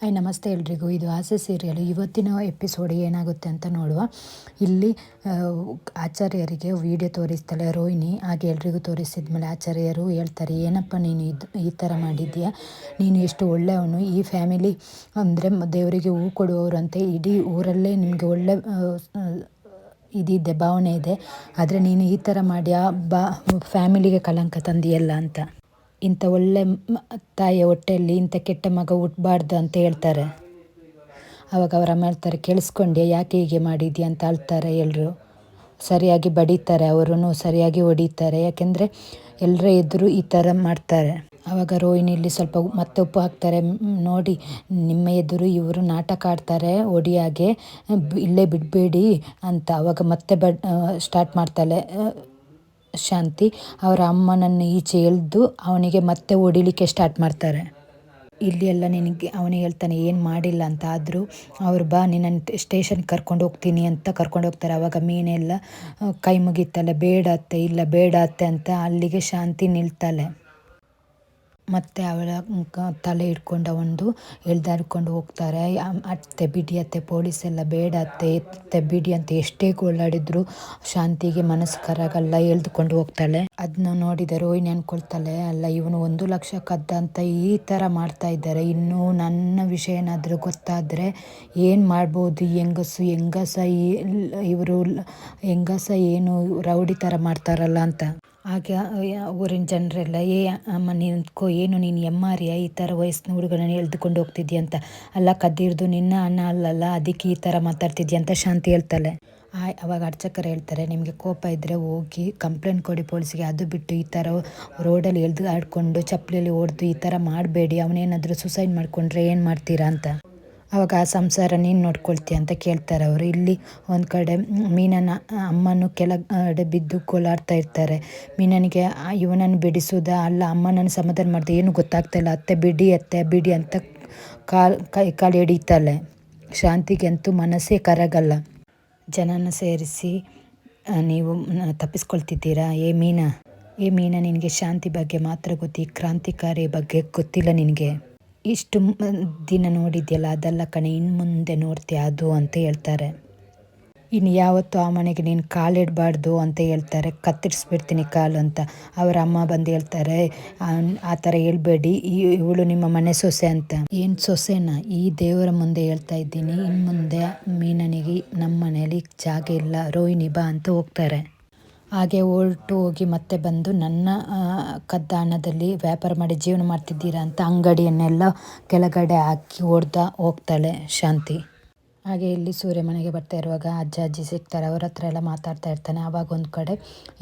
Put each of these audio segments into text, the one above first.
Hi, ನಮಸ್ತೆ ಎಲ್ರಿಗೂ. ಇದು ಆಸೆ ಸೀರಿಯಲ್. ಇವತ್ತಿನ ಎಪಿಸೋಡ್ ಏನಾಗುತ್ತೆ ಅಂತ ನೋಡುವ. ಇಲ್ಲಿ ಆಚಾರ್ಯರಿಗೆ ವಿಡಿಯೋ ತೋರಿಸ್ತಾಳೆ ರೋಹಿಣಿ. ಹಾಗೆ ಎಲ್ರಿಗೂ ತೋರಿಸಿದ್ಮೇಲೆ ಆಚಾರ್ಯರು ಹೇಳ್ತಾರೆ, ಏನಪ್ಪ ನೀನು ಇದು, ಈ ಥರ ಮಾಡಿದ್ಯಾ? ನೀನು ಎಷ್ಟು ಒಳ್ಳೆಯವನು. ಈ ಫ್ಯಾಮಿಲಿ ಅಂದರೆ ದೇವರಿಗೆ ಹೂ ಕೊಡುವವರಂತೆ. ಇಡೀ ಊರಲ್ಲೇ ನಿಮಗೆ ಒಳ್ಳೆ ಇದಿದೆ, ಭಾವನೆ ಇದೆ. ಆದರೆ ನೀನು ಈ ಥರ ಮಾಡಿ ಆ ಬಾ, ಫ್ಯಾಮಿಲಿಗೆ ಕಳಂಕ ತಂದಿಯಲ್ಲ ಅಂತ. ಇಂಥ ಒಳ್ಳೆ ತಾಯಿಯ ಹೊಟ್ಟೆಯಲ್ಲಿ ಇಂಥ ಕೆಟ್ಟ ಮಗ ಹುಟ್ಟಬಾರ್ದು ಅಂತ ಹೇಳ್ತಾರೆ. ಆವಾಗ ಅವರ ಅಮ್ಮ ಹೇಳ್ತಾರೆ ಕೇಳಿಸ್ಕೊಂಡೆ ಯಾಕೆ ಹೀಗೆ ಮಾಡಿದ್ಯಾ? ಅಂತ ಅಳ್ತಾರೆ ಎಲ್ಲರೂ ಸರಿಯಾಗಿ ಬಡಿತಾರೆ ಅವರೂ ಸರಿಯಾಗಿ ಹೊಡಿತಾರೆ. ಯಾಕೆಂದರೆ ಎಲ್ಲರ ಎದುರು ಈ ಥರ ಮಾಡ್ತಾರೆ. ಆವಾಗ ರೋಹಿಣಿಲಿ ಸ್ವಲ್ಪ ಮತ್ತೆ ಉಪ್ಪು ಹಾಕ್ತಾರೆ. ನೋಡಿ, ನಿಮ್ಮ ಎದುರು ಇವರು ನಾಟಕ ಆಡ್ತಾರೆ ಒಡಿಯಾಗೆ ಇಲ್ಲೇ ಬಿಡಬೇಡಿ ಅಂತ ಆವಾಗ ಮತ್ತೆ ಬಡ್ ಸ್ಟಾರ್ಟ್ ಮಾಡ್ತಾಳೆ. ಶಾಂತಿ ಅವರ ಅಮ್ಮನನ್ನು ಈಚೆ ಎಳೆದು ಅವನಿಗೆ ಮತ್ತೆ ಹೊಡಿಲಿಕ್ಕೆ ಸ್ಟಾರ್ಟ್ ಮಾಡ್ತಾರೆ. ಇಲ್ಲಿ ಎಲ್ಲ ನಿನಗೆ ಅವನಿಗೆ ಹೇಳ್ತಾನೆ, ಏನು ಮಾಡಿಲ್ಲ ಅಂತ. ಆದರೂ ಅವ್ರು ಬಾ, ನಿನ್ನ ಸ್ಟೇಷನ್ ಕರ್ಕೊಂಡು ಹೋಗ್ತೀನಿ ಅಂತ ಕರ್ಕೊಂಡು ಹೋಗ್ತಾರೆ. ಅವಾಗ ಮೀನೆಲ್ಲ ಕೈ ಮುಗಿತಲ್ಲ, ಬೇಡ ಅತ್ತೆ, ಇಲ್ಲ, ಬೇಡ ಅತ್ತೆ ಅಂತ ಅಲ್ಲಿಗೆ ಶಾಂತಿ ನಿಲ್ತಾಳೆ. ಮತ್ತು ಅವಳ ಮುಖ ತಲೆ ಹಿಡ್ಕೊಂಡು ಒಂದು ಎಳ್ದಾಡ್ಕೊಂಡು ಹೋಗ್ತಾರೆ. ಅತ್ತೆ, ಬಿಡಿ ಅತ್ತೆ ಪೊಲೀಸ್ ಎಲ್ಲ ಬೇಡ ಅತ್ತೆ ಅತ್ತೆ ಬಿಡಿ ಅಂತ ಎಷ್ಟೇ ಗೋಳಾಡಿದ್ರು ಶಾಂತಿಗೆ ಮನಸ್ಸು ಕರಗಲ್ಲ, ಎಳ್ದುಕೊಂಡು ಹೋಗ್ತಾಳೆ. ಅದನ್ನ ನೋಡಿದರೆ ರೋಹಿಣಿ ಅನ್ಕೊಳ್ತಾಳೆ, ಅಲ್ಲ, ಇವನು ಒಂದು ಲಕ್ಷ ಕದ್ದ ಅಂತ ಈ ಥರ ಮಾಡ್ತಾ ಇದ್ದಾರೆ. ಇನ್ನು ನನ್ನ ವಿಷಯ ಏನಾದರೂ ಗೊತ್ತಾದರೆ ಏನು ಮಾಡ್ಬೋದು? ಹೆಂಗಸು, ಹೆಂಗಸ ಇವರು, ಹೆಂಗಸ, ಏನು ರೌಡಿ ಥರ ಮಾಡ್ತಾರಲ್ಲ ಅಂತ. ಆಗ ಊರಿನ ಜನರೆಲ್ಲ, ಏ, ಅಮ್ಮ, ನಿಂತ್ಕೋ, ಏನು ನೀನು ಎಮ್ಮಾರಿಯ? ಈ ಥರ ವಯಸ್ಸಿನ ಹುಡುಗನ ಎಳ್ದುಕೊಂಡು ಹೋಗ್ತಿದ್ಯ? ಅಂತ. ಅಲ್ಲ, ಕದ್ದಿರ್ದು, ನಿನ್ನ ಅಣ್ಣ ಅಲ್ಲಲ್ಲ, ಅದಕ್ಕೆ ಈ ಥರ ಮಾತಾಡ್ತಿದ್ಯಾ? ಅಂತ ಶಾಂತಿ ಹೇಳ್ತಾಳೆ. ಆಯ್ ಅವಾಗ ಅರ್ಚಕರು ಹೇಳ್ತಾರೆ, ನಿಮಗೆ ಕೋಪ ಇದ್ದರೆ ಹೋಗಿ ಕಂಪ್ಲೇಂಟ್ ಕೊಡಿ ಪೊಲೀಸಿಗೆ. ಅದು ಬಿಟ್ಟು ಈ ಥರ ರೋಡಲ್ಲಿ ಎಳ್ದು ಆಡಿಕೊಂಡು, ಚಪ್ಪಲಿಯಲ್ಲಿ ಹೊಡೆದು ಈ ಥರ ಮಾಡಬೇಡಿ. ಅವನೇನಾದರೂ ಸುಸೈಡ್ ಮಾಡಿಕೊಂಡ್ರೆ ಏನು ಮಾಡ್ತೀರಾ? ಅಂತ. ಅವಾಗ ಆ ಸಂಸಾರ ನೀನು ನೋಡ್ಕೊಳ್ತೀಯ ಅಂತ ಕೇಳ್ತಾರೆ ಅವರು. ಇಲ್ಲಿ ಒಂದು ಕಡೆ ಮೀನನ, ಅಮ್ಮನೂ ಕೆಳಗಡೆ ಬಿದ್ದು ಕೋಲಾಡ್ತಾ ಇರ್ತಾರೆ. ಮೀನನಿಗೆ ಇವನನ್ನು ಬಿಡಿಸೋದ ಅಲ್ಲ, ಅಮ್ಮನನ್ನು ಸಮಾಧಾನ ಮಾಡಿದೆ. ಏನು ಗೊತ್ತಾಗ್ತಾ ಇಲ್ಲ. ಅತ್ತೆ, ಬಿಡಿ ಅತ್ತೆ, ಬಿಡಿ ಅಂತ ಕಾಲು, ಕೈ, ಕಾಲು ಹಿಡಿತಾಳೆ ಶಾಂತಿಗೆಂತೂ ಮನಸ್ಸೇ ಕರಗಲ್ಲ. ಜನನ ಸೇರಿಸಿ ನೀವು ತಪ್ಪಿಸ್ಕೊಳ್ತಿದ್ದೀರಾ? ಏ ಮೀನಾ? ಏ ಮೀನಾ, ನಿನಗೆ ಶಾಂತಿ ಬಗ್ಗೆ ಮಾತ್ರ ಗೊತ್ತಿ, ಕ್ರಾಂತಿಕಾರಿ ಬಗ್ಗೆ ಗೊತ್ತಿಲ್ಲ ನಿನಗೆ. ಇಷ್ಟು ದಿನ ನೋಡಿದ್ಯಲ್ಲ, ಅದೆಲ್ಲ ಕಣೆ, ಇನ್ನು ಮುಂದೆ ನೋಡ್ತೀಯ ಅದು ಅಂತ ಹೇಳ್ತಾರೆ. ಇನ್ನು ಯಾವತ್ತೂ ಆ ಮನೆಗೆ ನೀನು ಕಾಲಿಡಬಾರ್ದು ಅಂತ ಹೇಳ್ತಾರೆ. ಕತ್ತರಿಸ್ಬಿಡ್ತೀನಿ ಕಾಲು ಅಂತ. ಅವರ ಅಮ್ಮ ಬಂದು ಹೇಳ್ತಾರೆ ಆ- ಥರ ಹೇಳ್ಬೇಡಿ ಇವಳು ನಿಮ್ಮ ಮನೆ ಸೊಸೆ ಅಂತ. ಏನು ಸೊಸೆನ? ಈ ದೇವರ ಮುಂದೆ ಹೇಳ್ತಾ ಇದ್ದೀನಿ. ಇನ್ನು ಮುಂದೆ ಮೀನನಿಗೆ ನಮ್ಮ ಮನೆಯಲ್ಲಿ ಜಾಗ ಇಲ್ಲ. ರೋಹಿಣಿ ಬಾ ಅಂತ ಹೋಗ್ತಾರೆ. ಹಾಗೆ ಹೊರಟು ಹೋಗಿ ಮತ್ತೆ ಬಂದು ನನ್ನ ಕದ್ದಾನದಲ್ಲಿ ವ್ಯಾಪಾರ ಮಾಡಿ ಜೀವನ ಮಾಡ್ತಿದ್ದೀರಾ ಅಂತ ಅಂಗಡಿಯನ್ನೆಲ್ಲ ಕೆಳಗಡೆ ಹಾಕಿ ಓಡ್ತಾ ಹೋಗ್ತಾಳೆ ಶಾಂತಿ. ಹಾಗೆ ಇಲ್ಲಿ ಸೂರ್ಯ ಮನೆಗೆ ಬರ್ತಾ ಇರುವಾಗ ಅಜ್ಜ, ಅಜ್ಜಿ ಸಿಗ್ತಾರೆ, ಅವ್ರ ಹತ್ರ ಎಲ್ಲ ಮಾತಾಡ್ತಾ ಇರ್ತಾನೆ. ಆವಾಗ ಒಂದು ಕಡೆ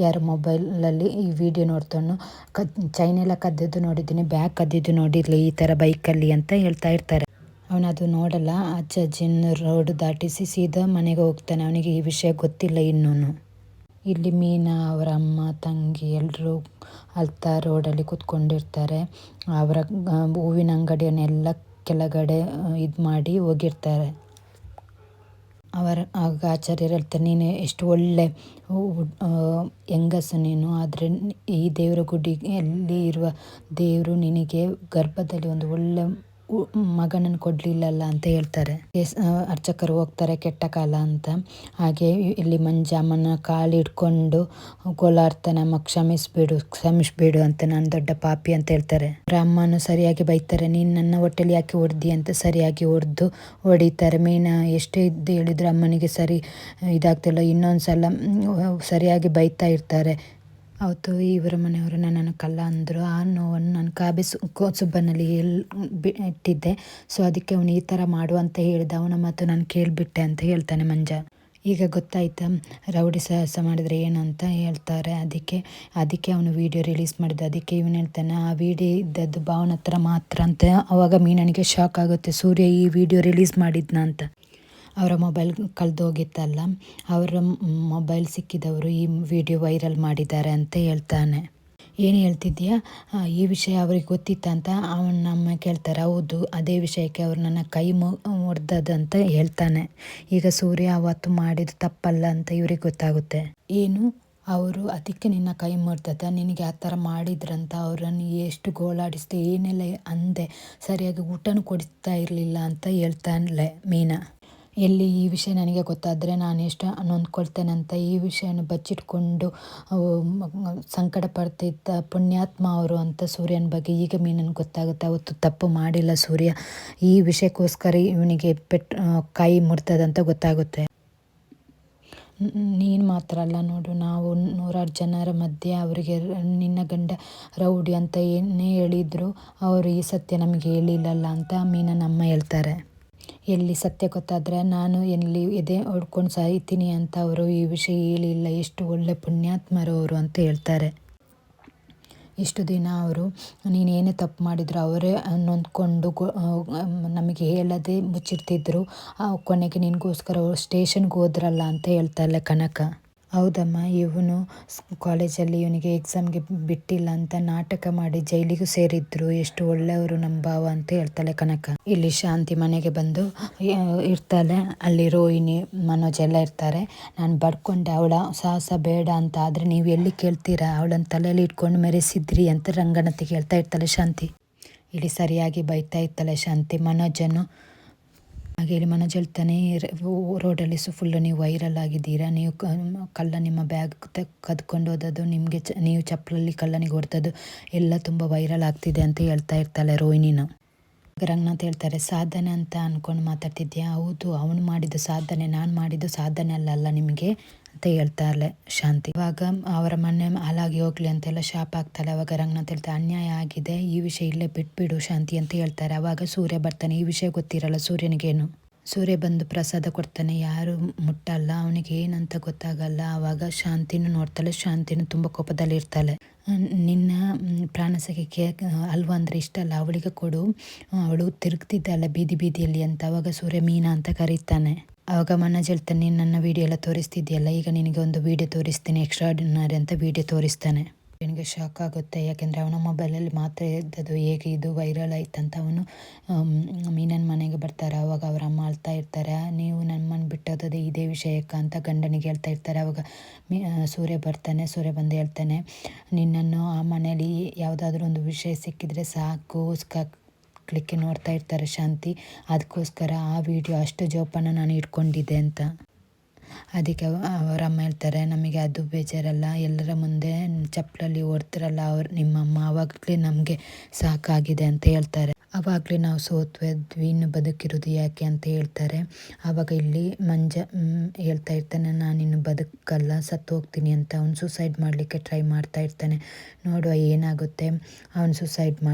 ಯಾರು ಮೊಬೈಲಲ್ಲಿ ಈ ವಿಡಿಯೋ ನೋಡ್ತಾನು ಕದ್ ಚೈನ್ ಎಲ್ಲ ಕದ್ದಿದ್ದು ನೋಡಿದ್ದೀನಿ ಬ್ಯಾಗ್ ಕದ್ದಿದ್ದು ನೋಡಿರಲಿ, ಈ ಥರ ಬೈಕಲ್ಲಿ ಅಂತ ಹೇಳ್ತಾ ಇರ್ತಾರೆ. ಅವನದು ನೋಡಲ್ಲ, ಅಜ್ಜ, ಅಜ್ಜಿನ ರೋಡ್ ದಾಟಿಸಿ ಸೀದಾ ಮನೆಗೆ ಹೋಗ್ತಾನೆ. ಅವನಿಗೆ ಈ ವಿಷಯ ಗೊತ್ತಿಲ್ಲ ಇನ್ನೂ ಇಲ್ಲಿ ಮೀನಾ ಅವರ ಅಮ್ಮ, ತಂಗಿ ಎಲ್ಲರೂ ಅಳ್ತಾ ರೋಡಲ್ಲಿ ಕೂತ್ಕೊಂಡಿರ್ತಾರೆ. ಅವರ ಹೂವಿನ ಅಂಗಡಿಯನ್ನೆಲ್ಲ ಕೆಳಗಡೆ ಇದು ಮಾಡಿ ಹೋಗಿರ್ತಾರೆ. ಅವರ, ಆಗ ಆಚಾರ್ಯರು ಹೇಳ್ತಾರೆ, ನೀನು ಎಷ್ಟು ಒಳ್ಳೆ ಹೆಂಗಸು ನೀನು. ಆದರೆ ಈ ದೇವರ ಗುಡಿಯಲ್ಲಿ ಇರುವ ದೇವರು ನಿನಗೆ ಗರ್ಭದಲ್ಲಿ ಒಂದು ಒಳ್ಳೆ ಮಗನನ್ನು ಕೊಡಲಿಲ್ಲಲ್ಲ ಅಂತ ಹೇಳ್ತಾರೆ. ಅರ್ಚಕರು ಹೋಗ್ತಾರೆ ಕೆಟ್ಟ ಕಾಲ ಅಂತ. ಹಾಗೆ ಇಲ್ಲಿ ಮಂಜಮ್ಮನ ಕಾಲು ಹಿಡ್ಕೊಂಡು ಕೋಲಾರ್ಥ ಅಮ್ಮ ಕ್ಷಮಿಸ್ಬಿಡು ಕ್ಷಮಿಸ್ಬಿಡು ಅಂತ, ನಾನು ದೊಡ್ಡ ಪಾಪಿ ಅಂತ ಹೇಳ್ತಾರೆ. ಅವ್ರ ಸರಿಯಾಗಿ ಬೈತಾರೆ, ನೀನು ನನ್ನ ಹೊಟ್ಟೆಲಿ ಯಾಕೆ ಹೊಡ್ದಿ ಅಂತ ಸರಿಯಾಗಿ ಹೊಡೆದು ಹೊಡಿತಾರೆ. ಮೀನ ಎಷ್ಟೇ ಇದ್ದು ಹೇಳಿದ್ರು ಅಮ್ಮನಿಗೆ ಸರಿ, ಇದಾಗ್ತಿಲ್ಲ. ಇನ್ನೊಂದು ಸಲ ಸರಿಯಾಗಿ ಬೈತಾ ಇರ್ತಾರೆ. ಅವತ್ತು ಇವರ ಮನೆಯವರು ನನ್ನನ್ನು ಕಲ್ಲ ಅಂದರು ಆ ನೋವನ್ನು ನಾನು ಕಾಬೆ ಸು ಕೋ ಸುಬ್ಬನಲ್ಲಿ ಎಲ್ಲಿ ಬಿ ಇಟ್ಟಿದ್ದೆ. ಸೊ ಅದಕ್ಕೆ ಅವನು ಈ ಥರ ಮಾಡು ಅಂತ ಹೇಳಿದ. ಅವನ ಮಾತು ನಾನು ಕೇಳಿಬಿಟ್ಟೆ ಅಂತ ಹೇಳ್ತಾನೆ ಮಂಜ. ಈಗ ಗೊತ್ತಾಯ್ತಾ? ರೌಡಿ ಸಾಹಸ ಮಾಡಿದರೆ ಏನು ಅಂತ ಹೇಳ್ತಾರೆ. ಅದಕ್ಕೆ ಅದಕ್ಕೆ ಅವನು ವಿಡಿಯೋ ರಿಲೀಸ್ ಮಾಡಿದ. ಅದಕ್ಕೆ ಇವನು ಹೇಳ್ತಾನೆ, ಆ ವಿಡಿಯೋ ಇದ್ದದ್ದು ಭಾವನ ಹತ್ರ ಮಾತ್ರ ಅಂತ. ಅವಾಗ ಮೀನನಿಗೆ ಶಾಕ್ ಆಗುತ್ತೆ. ಸೂರ್ಯ ಈ ವಿಡಿಯೋ ರಿಲೀಸ್ ಮಾಡಿದ್ನ ಅಂತ ಅವರ ಮೊಬೈಲ್ ಕಳೆದೋಗಿತ್ತಲ್ಲ, ಅವರ ಮೊಬೈಲ್ ಸಿಕ್ಕಿದವರು ಈ ವಿಡಿಯೋ ವೈರಲ್ ಮಾಡಿದ್ದಾರೆ ಅಂತ ಹೇಳ್ತಾನೆ. ಏನು ಹೇಳ್ತಿದ್ಯಾ? ಈ ವಿಷಯ ಅವ್ರಿಗೆ ಗೊತ್ತಿತ್ತಂತ ಅವನ ನಮ್ಮ ಕೇಳ್ತಾರೆ, ಹೌದು, ಅದೇ ವಿಷಯಕ್ಕೆ ಅವ್ರು ನನ್ನ ಕೈ ಮು ಅಂತ ಹೇಳ್ತಾನೆ. ಈಗ ಸೂರ್ಯ ಅವತ್ತು ಮಾಡಿದ್ದು ತಪ್ಪಲ್ಲ ಅಂತ ಇವ್ರಿಗೆ ಗೊತ್ತಾಗುತ್ತೆ. ಏನು? ಅವರು ಅದಕ್ಕೆ ನಿನ್ನ ಕೈ ಮುರ್ದದ? ನಿನಗೆ ಆ ಥರ ಮಾಡಿದ್ರಂತ ಅವರನ್ನು ಎಷ್ಟು ಗೋಳಾಡಿಸ್ದೆ? ಏನೆಲ್ಲ ಅಂದೆ? ಸರಿಯಾಗಿ ಊಟನೂ ಕೊಡಿಸ್ತಾ ಇರಲಿಲ್ಲ ಅಂತ ಹೇಳ್ತಾನೆ ಮೀನಾ. ಎಲ್ಲಿ ಈ ವಿಷಯ ನನಗೆ ಗೊತ್ತಾದರೆ ನಾನು ಎಷ್ಟು ನೊಂದ್ಕೊಳ್ತೇನಂತ ಈ ವಿಷಯನ ಬಚ್ಚಿಟ್ಕೊಂಡು ಸಂಕಟ ಪಡ್ತಿದ್ದ ಪುಣ್ಯಾತ್ಮ ಅವರು ಅಂತ ಸೂರ್ಯನ ಬಗ್ಗೆ ಈಗ ಮೀನನ್ನು ಗೊತ್ತಾಗುತ್ತೆ. ಅವತ್ತು ತಪ್ಪು ಮಾಡಿಲ್ಲ ಸೂರ್ಯ. ಈ ವಿಷಯಕ್ಕೋಸ್ಕರ ಇವನಿಗೆ ಪೆಟ್ ಕೈ ಮುರ್ತದಂತ ಗೊತ್ತಾಗುತ್ತೆ. ನೀನು ಮಾತ್ರ ಅಲ್ಲ ನೋಡು, ನಾವು ನೂರಾರು ಜನರ ಮಧ್ಯೆ ಅವರಿಗೆ ನಿನ್ನ ಗಂಡ ರೌಡಿ ಅಂತ ಏನೇ ಹೇಳಿದ್ರು, ಅವರು ಈ ಸತ್ಯ ನಮಗೆ ಹೇಳಿಲ್ಲಲ್ಲ ಅಂತ ನಮ್ಮ ಹೇಳ್ತಾರೆ. ಎಲ್ಲಿ ಸತ್ಯ ಗೊತ್ತಾದರೆ ನಾನು ಎಲ್ಲಿ ಎದೆ ಹೊಡ್ಕೊಂಡು ಸಾಯ್ತೀನಿ ಅಂತ ಅವರು ಈ ವಿಷಯ ಹೇಳಿಲ್ಲ. ಎಷ್ಟು ಒಳ್ಳೆ ಪುಣ್ಯಾತ್ಮರು ಅವರು ಅಂತ ಹೇಳ್ತಾರೆ. ಇಷ್ಟು ದಿನ ಅವರು ನೀನೇನೇ ತಪ್ಪು ಮಾಡಿದ್ರು ಅವರೇ ನೊಂದ್ಕೊಂಡು ನಮಗೆ ಹೇಳದೆ ಮುಚ್ಚಿರ್ತಿದ್ರು. ಕೊನೆಗೆ ನಿನಗೋಸ್ಕರ ಅವ್ರು ಸ್ಟೇಷನ್ಗೆ ಹೋದ್ರಲ್ಲ ಅಂತ ಹೇಳ್ತಾಳೆ ಕನಕ. ಹೌದಮ್ಮ, ಇವನು ಕಾಲೇಜಲ್ಲಿ ಇವನಿಗೆ ಎಕ್ಸಾಮ್ಗೆ ಬಿಟ್ಟಿಲ್ಲ ಅಂತ ನಾಟಕ ಮಾಡಿ ಜೈಲಿಗೂ ಸೇರಿದ್ರು. ಎಷ್ಟು ಒಳ್ಳೆಯವರು ನಮ್ಮ ಭಾವ ಅಂತ ಹೇಳ್ತಾಳೆ ಕನಕ. ಇಲ್ಲಿ ಶಾಂತಿ ಮನೆಗೆ ಬಂದು ಇರ್ತಾಳೆ. ಅಲ್ಲಿ ರೋಹಿಣಿ, ಮನೋಜ್ ಎಲ್ಲ ಇರ್ತಾರೆ. ನಾನು ಬಡ್ಕೊಂಡೆ ಅವಳ, ಸಾಹಸ ಬೇಡ ಅಂತ ಆದರೆ ನೀವು ಎಲ್ಲಿ ಕೇಳ್ತೀರಾ? ಅವಳನ್ನ ತಲೆಯಲ್ಲಿ ಇಟ್ಕೊಂಡು ಮೆರೆಸಿದ್ರಿ ಅಂತ ರಂಗನತಿಗೆ ಹೇಳ್ತಾ ಇರ್ತಾಳೆ ಶಾಂತಿ. ಇಲ್ಲಿ ಸರಿಯಾಗಿ ಬೈತಾ ಇರ್ತಾಳೆ ಶಾಂತಿ. ಮನೋಜನ್ನು ಹಾಗೆ ಇಲ್ಲಿ ಮನೋಜ್ ಹೇಳ್ತಾನೆ ರೋಡಲ್ಲಿ ಸು ಫುಲ್ಲು ನೀವು ವೈರಲ್ ಆಗಿದ್ದೀರಾ? ನೀವು ಕಲ್ಲ ನಿಮ್ಮ ಬ್ಯಾಗ್ ಕದ್ಕೊಂಡು ಹೋದದ್ದು, ನಿಮಗೆ ಚ ನೀವು ಚಪ್ಪಲಲ್ಲಿ ಕಳ್ಳನಿಗೆ ಹೊಡೆದದ್ದು ಎಲ್ಲ ತುಂಬ ವೈರಲ್ ಆಗ್ತಿದೆ ಅಂತ ಹೇಳ್ತಾ ಇರ್ತಾಳೆ ರೋಹಿಣಿನ. ರಂಗನಾಥ್ ಹೇಳ್ತಾರೆ, ಸಾಧನೆ ಅಂತ ಅಂದ್ಕೊಂಡು ಮಾತಾಡ್ತಿದ್ಯಾ? ಹೌದು, ಅವನು ಮಾಡಿದ ಸಾಧನೆ, ನಾನು ಮಾಡಿದ್ದು ಸಾಧನೆ ಅಲ್ಲ ನಿಮಗೆ. ಅಂತ ಹೇಳ್ತಾಳೆ ಶಾಂತಿ. ಇವಾಗ ಅವರ ಮನೆ ಹಾಲಾಗಿ ಹೋಗ್ಲಿ ಅಂತೆಲ್ಲ ಶಾಪ್ ಆಗ್ತಾಳೆ ಅವಾಗ ರಂಗನಾಥ್ ಹೇಳ್ತಾರೆ ಅನ್ಯಾಯ ಆಗಿದೆ. ಈ ವಿಷಯ ಇಲ್ಲೇ ಬಿಟ್ಬಿಡು ಶಾಂತಿ ಅಂತ ಹೇಳ್ತಾರೆ. ಅವಾಗ ಸೂರ್ಯ ಬರ್ತಾನೆ. ಈ ವಿಷಯ ಗೊತ್ತಿರಲ್ಲ ಸೂರ್ಯನಿಗೇನು. ಸೂರ್ಯ ಬಂದು ಪ್ರಸಾದ ಕೊಡ್ತಾನೆ. ಯಾರು ಮುಟ್ಟಲ್ಲ. ಅವನಿಗೆ ಏನಂತ ಗೊತ್ತಾಗಲ್ಲ. ಆವಾಗ ಶಾಂತಿನೂ ನೋಡ್ತಾಳೆ. ಶಾಂತಿನೂ ತುಂಬ ಕೋಪದಲ್ಲಿ ಇರ್ತಾಳೆ. ನಿನ್ನ ಪ್ರಾಣ ಸಖಿಗೆ ಅಲ್ವಾ ಅಂದರೆ ಇಷ್ಟ ಅಲ್ಲ. ಅವಳಿಗೆ ಕೊಡು. ಅವಳು ತಿರುಗ್ತಿದ್ದಾಳೆ ಬೀದಿ ಬೀದಿಯಲ್ಲಿ ಅಂತ. ಅವಾಗ ಸೂರ್ಯ ಮೀನಾ ಅಂತ ಕರೀತಾನೆ. ಆವಾಗ ಮನೋಜ್ ಹೇಳ್ತಾನೆ, ನನ್ನ ವೀಡಿಯೋ ಎಲ್ಲ ತೋರಿಸ್ತಿದ್ಯಲ್ಲ, ಈಗ ನಿನಗೆ ಒಂದು ವೀಡಿಯೋ ತೋರಿಸ್ತೀನಿ ಎಕ್ಸ್ಟ್ರಾಡಿನರಿ ಅಂತ ವೀಡಿಯೋ ತೋರಿಸ್ತಾನೆ. ನನಗೆ ಶಾಕ್ ಆಗುತ್ತೆ, ಯಾಕೆಂದರೆ ಅವನ ಮೊಬೈಲಲ್ಲಿ ಮಾತ್ರ ಇದ್ದದ್ದು ಹೇಗೆ, ಇದು ವೈರಲ್ ಆಯ್ತಂತ ಅವನು ಮೀನನ ಮನೆಗೆ ಬರ್ತಾರೆ. ಆವಾಗ ಅವರ ಅಮ್ಮ ಅಳ್ತಾ ಇರ್ತಾರೆ, ನೀವು ನಮ್ಮನ್ನು ಬಿಟ್ಟೋದದೆ ಇದೇ ವಿಷಯಕ್ಕೆ? ಅಂತ ಗಂಡನಿಗೆ ಹೇಳ್ತಾ ಇರ್ತಾರೆ. ಅವಾಗ ಮೀ ಸೂರ್ಯ ಬರ್ತಾನೆ, ಸೂರ್ಯ ಬಂದು ಹೇಳ್ತಾನೆ, ನಿನ್ನನ್ನು ಆ ಮನೆಯಲ್ಲಿ ಯಾವುದಾದ್ರೂ ಒಂದು ವಿಷಯ ಸಿಕ್ಕಿದರೆ ಸಾಕು ಕ್ಲಿಕ್ಕೆ ನೋಡ್ತಾ ಇರ್ತಾರೆ ಶಾಂತಿ. ಅದಕ್ಕೋಸ್ಕರ ಆ ವಿಡಿಯೋ ಅಷ್ಟು ಜೋಪಾನ ನಾನು ಇಟ್ಕೊಂಡಿದ್ದೆ ಅಂತ. ಅದಕ್ಕೆ ಅವರ ಅಮ್ಮ ಹೇಳ್ತಾರೆ, ನಮಗೆ ಅದು ಬೇಜಾರಲ್ಲ. ಎಲ್ಲರ ಮುಂದೆ ಚಪ್ಪಲಲ್ಲಿ ಓಡ್ತಿರಲ್ಲ. ಅವ್ರು ನಿಮ್ಮಮ್ಮ ಆವಾಗಲೇ ನಮಗೆ ಸಾಕಾಗಿದೆ ಅಂತ ಹೇಳ್ತಾರೆ. ಆವಾಗಲೇ ನಾವು ಸೋತ್ವೆದ್ವಿ. ಇನ್ನು ಬದುಕಿರೋದು ಯಾಕೆ ಅಂತ ಹೇಳ್ತಾರೆ. ಆವಾಗ ಇಲ್ಲಿ ಮಂಜ ಹೇಳ್ತಾ ಇರ್ತಾನೆ, ನಾನು ಇನ್ನು ಬದುಕಲ್ಲ. ಸತ್ತು ಹೋಗ್ತೀನಿ ಅಂತ. ಅವ್ನು ಸುಸೈಡ್ ಮಾಡಲಿಕ್ಕೆ ಟ್ರೈ ಮಾಡ್ತಾ ಇರ್ತಾನೆ. ನೋಡುವ ಏನಾಗುತ್ತೆ. ಅವನು ಸುಸೈಡ್ ಮಾಡಿ